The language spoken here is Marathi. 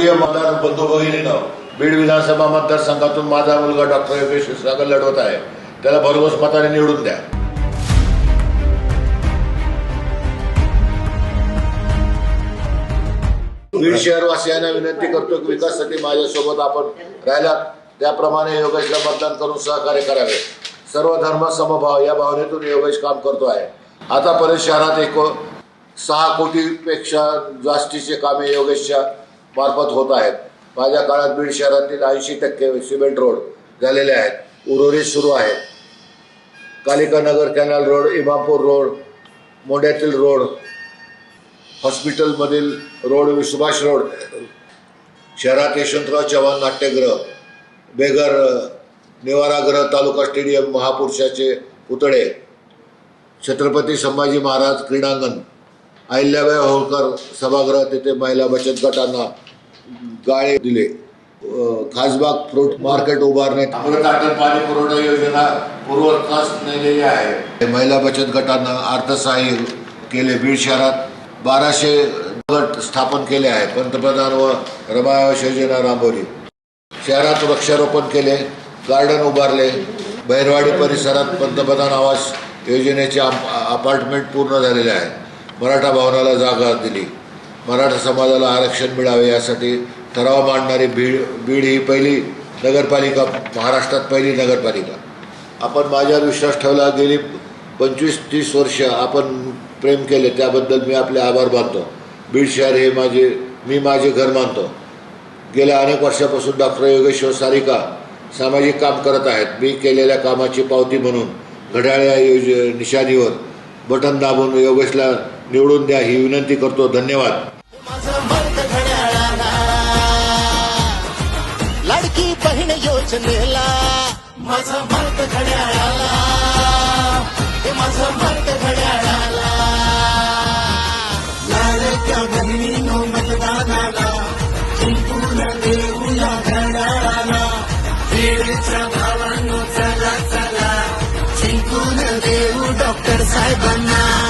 केंद्रीय मतदार बंधू भगिनीनं बीड विधानसभा मतदारसंघातून माझा मुलगा डॉक्टर योगेश क्षीरसागर लढवत आहे. त्याला भरघोस मताने निवडून द्या. बीड शहरवासियांना विनंती करतो की विकासासाठी माझ्यासोबत आपण राहिला त्याप्रमाणे योगेशला मतदान करून सहकार्य करावे. सर्व धर्म समभाव या भावनेतून योगेश काम करतो आहे. आतापर्यंत शहरात एक सहा कोटीपेक्षा जास्तीचे कामे योगेशच्या मार्फत होत आहेत. माझ्या काळात बीड शहरातील ऐंशी टक्के सिमेंट रोड झालेले आहेत. उर्वरित सुरू आहेत. Kalikanagar canal road Imapur road मोंड्यातील road हॉस्पिटलमधील रोड सुभाष रोड शहरात यशवंतराव चव्हाण नाट्यगृह बेगर निवारागृह तालुका स्टेडियम महापुरुषाचे पुतळे छत्रपती संभाजी महाराज क्रीडांगण अहिल्याबाई होळकर सभागृह तिथे महिला बचत गटांना गाळे दिले. खासबाग फ्रूट मार्केट अटल पाणी पुरवठा योजना पूर्वकास नेलेली आहे. महिला बचत गटांना अर्थसहाय्य केले. बीड शहरात बाराशे गट स्थापन केले आहे पंतप्रधान व रमायाश योजना राबवली. शहरात वृक्षारोपण केले. गार्डन उभारले. बहिरवाडी परिसरात पंतप्रधान आवास योजनेचे अप- अपार्टमेंट पूर्ण झालेले आहे. मराठा भवनाला जागा दिली. मराठा समाजाला आरक्षण मिळावे यासाठी ठराव मांडणारी बीड बीड ही पहिली नगरपालिका महाराष्ट्रात पहिली नगरपालिका. आपण माझ्यावर विश्वास ठेवला गेली पंचवीस तीस वर्ष आपण प्रेम केले त्याबद्दल मी आपले आभार मानतो. बीड शहर हे माझे मी माझे घर मानतो. गेल्या अनेक वर्षापासून डॉक्टर योगेश्वर सारिका सामाजिक काम करत आहेत. मी केलेल्या कामाची पावती म्हणून घड्याळ्या योज निशाणीवर बटन दाबून योगेशला निवडून द्या ही विनंती करतो. धन्यवाद. माझं लाडकी बहीण योजनेला माझा मर्द घड्याळाला. हे माझं मर्द घड्याळाला. लाडक्या बहिणीनो मतदानाला जिंकून देऊया घड्याळाला. वेळच्या भावांनो चला चला. जिंकून देऊ डॉक्टर साहेबांना.